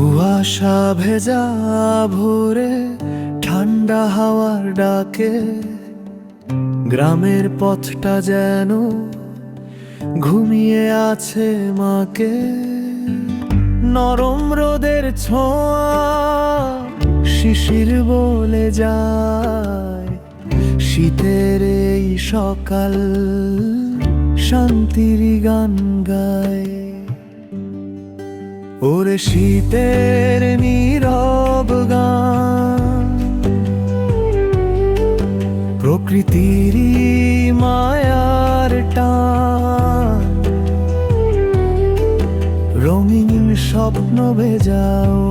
কুয়াশা ভেজা ভোরে, ঠান্ডা হাওয়ার ডাকে। গ্রামের পথটা যেন ঘুমিয়ে আছে মাকে। নরম রোদের ছোঁয়া শিশির বলে যায়, শীতের এই সকাল শান্তির গান গায়। ওরে শীতের নীরব গান। প্রকৃতিরই মায়ার টান। রঙিন স্বপ্ন ভেজা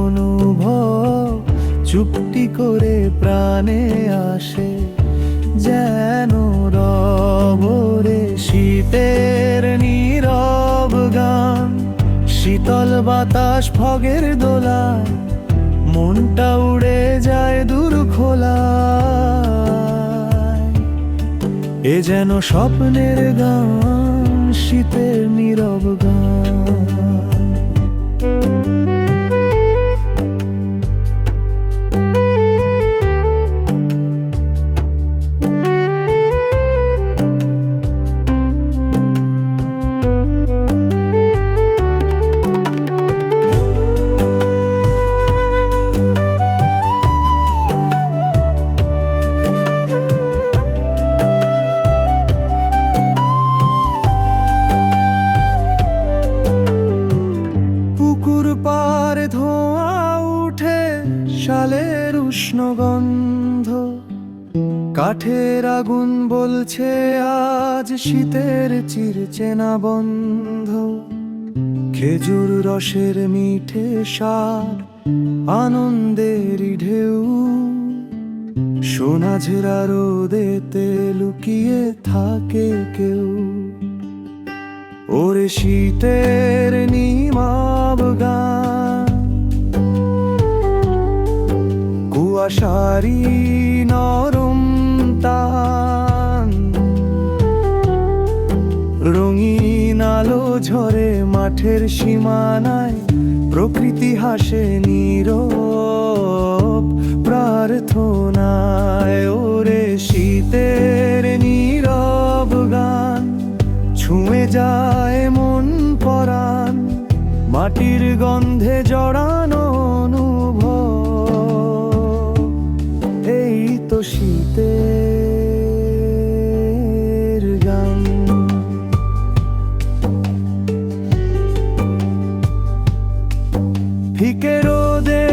অনুভব, চুপটি করে প্রাণে আসে যেন রবরে শীতের নীরব বাতাস ফগের দোলা মনটা উড়ে যায় দূর খোলা এ যেন স্বপ্নের গান, শীতের নীরব গান। শালের উষ্ণ গন্ধ। কাঠের আগুন বলছে, আজ শীতের চিরচেনা বন্ধ। খেজুর রসের মিঠে সার আনন্দের ঢেউ। সোনা ঝেরা রোদেতে লুকিয়ে থাকে কেউ। ওরে শীতের নিমাব গান। কুয়াশারি নরম তান। রঙিন আলো ঝরে মাঠের সীমানায়, প্রকৃতি হাসে নীরব প্রার্থনায়। ওরে শীতের নীরব গান, ছুঁয়ে যায় মন পরাণ, মাটির গন্ধে জড়ানো ফিকে রোদে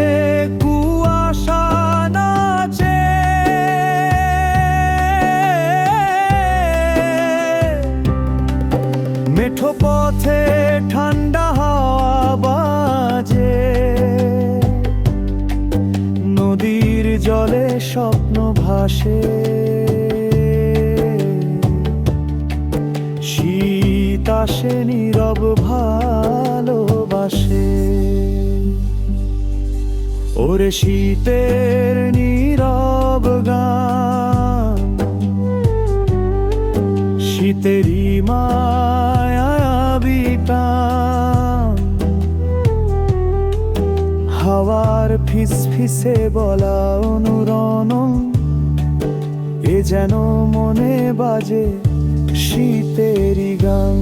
কুয়াশা নাচে। মেঠো পথে ঠান্ডা হাওয়া বাজে। নদীর জলে স্বপ্ন ভাসে। শীত আসে নীরব ভালোবাসে ওরে শীতের নীরব গান। শীতেরই মায়া বিটান হাওয়ার ফিস ফিসে বলা অনুরণন এ যেন মনে বাজে শীতেরই গান।